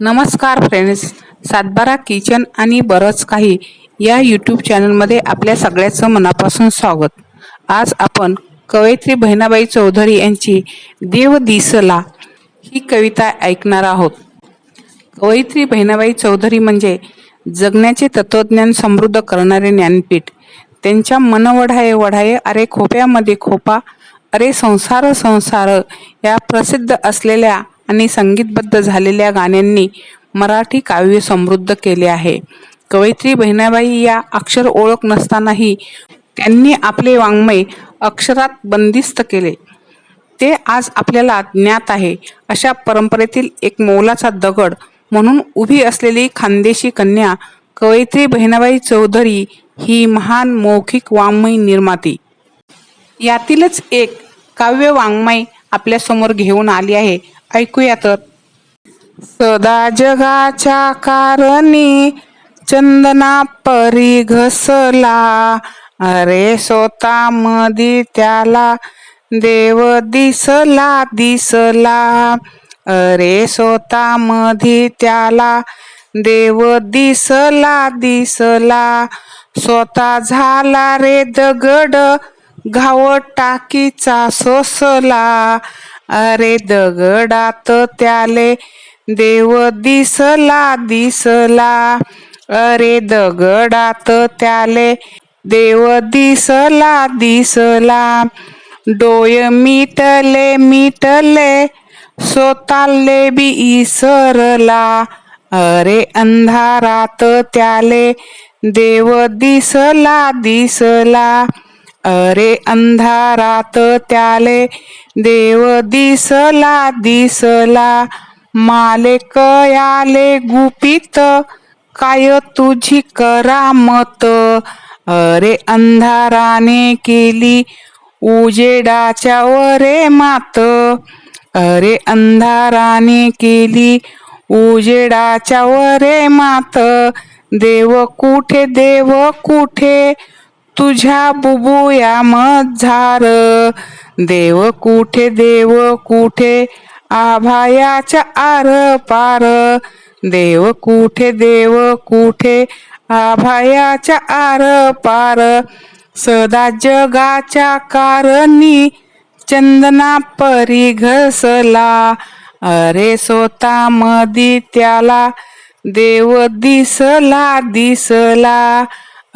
नमस्कार फ्रेंड्स सातबारा किचन आणि बरंच काही या यूट्यूब चॅनलमध्ये आपल्या सगळ्याचं मनापासून स्वागत. आज आपण कवयित्री बहिणाबाई चौधरी यांची देव दिसला ही कविता ऐकणार आहोत. कवयित्री बहिणाबाई चौधरी म्हणजे जगण्याचे तत्वज्ञान समृद्ध करणारे ज्ञानपीठ. त्यांच्या मन वढाये वढाये अरे खोप्यामध्ये खोपा अरे संसार संसार या प्रसिद्ध असलेल्या आणि संगीतबद्ध झालेल्या गाण्यांनी मराठी काव्य समृद्ध केले आहे. कवयित्री बहिणाबाई या अक्षर ओळख नसतानाही त्यांनी आपले वाङ्मय अक्षरात बंदिस्त केले. ते आज आपल्याला ज्ञात आहे. अशा परंपरेतील एक मौलाचा दगड म्हणून उभी असलेली खानदेशी कन्या कवयित्री बहिणाबाई चौधरी ही महान मौखिक वाङ्मय निर्माती. यातीलच एक काव्य वाङ्मय आपल्यासमोर घेऊन आली आहे. ऐकूया तर. सदा जगाच्या कारणी चंदना परी घसला. अरे स्वतः मधी त्याला देव दिसला दिसला. अरे स्वतः मधी त्याला देव दिसला दिसला. स्वतः झाला रे दगड घाव टाकीचा सोसला. अरे दगडात त्याले देव दिसला दिसला. अरे दगडात त्याले देव दिसला दिसला. डोय मिटले मिटले स्वतःले बी इसरला. अरे अंधारात त्याले देव दिसला दिसला. अरे अंधारात त्याले देव दिसला दिसला. माले कयाले गुपित. काय तुझी करामत? अरे अंधाराने केली उजेडाच्या वरे मात. अरे अंधाराने केली उजेडाच्या वरे मात. देव कुठे देव कुठे? तुझ्या बुबुया मझार देव कुठे देव कुठे? आभायाच्या आर पार देव कुठे देव कुठे? आभायाच्या आर पार सदा जगाच्या कारणी चंदना परी घसला. अरे स्वतः मदी त्याला देव दिसला दिसला.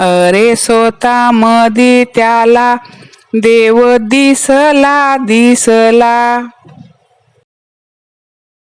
अरे स्वतः मधी त्याला देव दिसला दिसला.